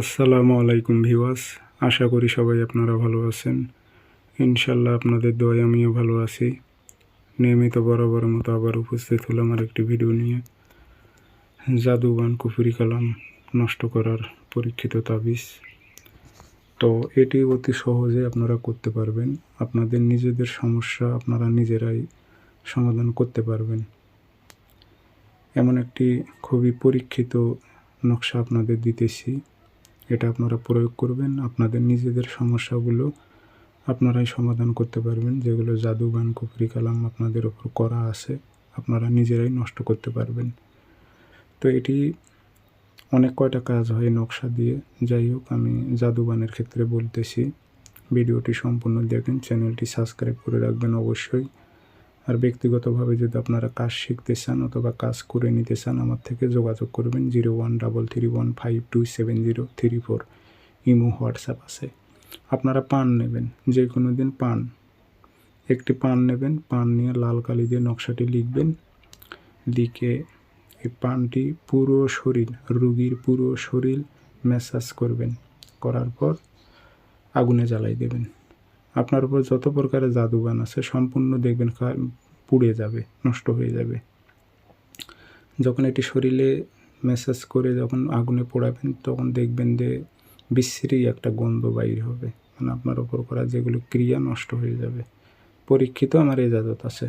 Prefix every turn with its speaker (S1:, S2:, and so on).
S1: আসসালামু আলাইকুম ভিওয়াস আশা করি সবাই আপনারা ভালো আছেন। ইনশাল্লাহ আপনাদের দোয়ায় আমিও ভালো আছি। নিয়মিত বরাবর মতো আবার উপস্থিত হলাম আর একটি ভিডিও নিয়ে। জাদুবান কুফুরি কালাম নষ্ট করার পরীক্ষিত তাবিজ। তো এটি অতি সহজে আপনারা করতে পারবেন। আপনাদের নিজেদের সমস্যা আপনারা নিজেরাই সমাধান করতে পারবেন। এমন একটি খুবই পরীক্ষিত নকশা আপনাদের দিতেছি। এটা আপনারা প্রয়োগ করবেন। আপনাদের নিজেদের সমস্যাগুলো আপনারাই সমাধান করতে পারবেন, যেগুলো জাদুবান কুফরি কালাম আপনাদের ওপর করা আছে, আপনারা নিজেরাই নষ্ট করতে পারবেন। তো এটি অনেক কয়টা কাজ হয় নকশা দিয়ে। যাই হোক, আমি জাদুবানের ক্ষেত্রে বলতেছি, ভিডিওটি সম্পূর্ণ দেখেন, চ্যানেলটি সাবস্ক্রাইব করে রাখবেন অবশ্যই। আর ব্যক্তিগতভাবে যদি আপনারা কাজ শিখতে চান অথবা কাজ করে নিতে চান, আমার থেকে যোগাযোগ করবেন zero one double three one five two seven zero three four. Imo, WhatsApp আছে। আপনারা পান নেবেন, যে কোনো দিন পান। একটি পান নেবেন, পান নিয়ে লাল কালি দিয়ে নকশাটি লিখবেন। লিখে এই পানটি পুরো শরীর, রুগীর পুরো শরীর ম্যাসাজ করবেন। করার পর আগুনে জ্বালাই দেবেন। আপনার উপর যত প্রকারের জাদুগান আছে সম্পূর্ণ দেখবেন পুড়ে যাবে, নষ্ট হয়ে যাবে। যখন এটি শরীরে ম্যাসাজ করে যখন আগুনে পোড়াবেন, তখন দেখবেন যে বিশ্রী একটা গন্ধ বাইর হবে। মানে আপনার উপর করা যেগুলো ক্রিয়া নষ্ট হয়ে যাবে। পরীক্ষিত আমার এজাজত আছে।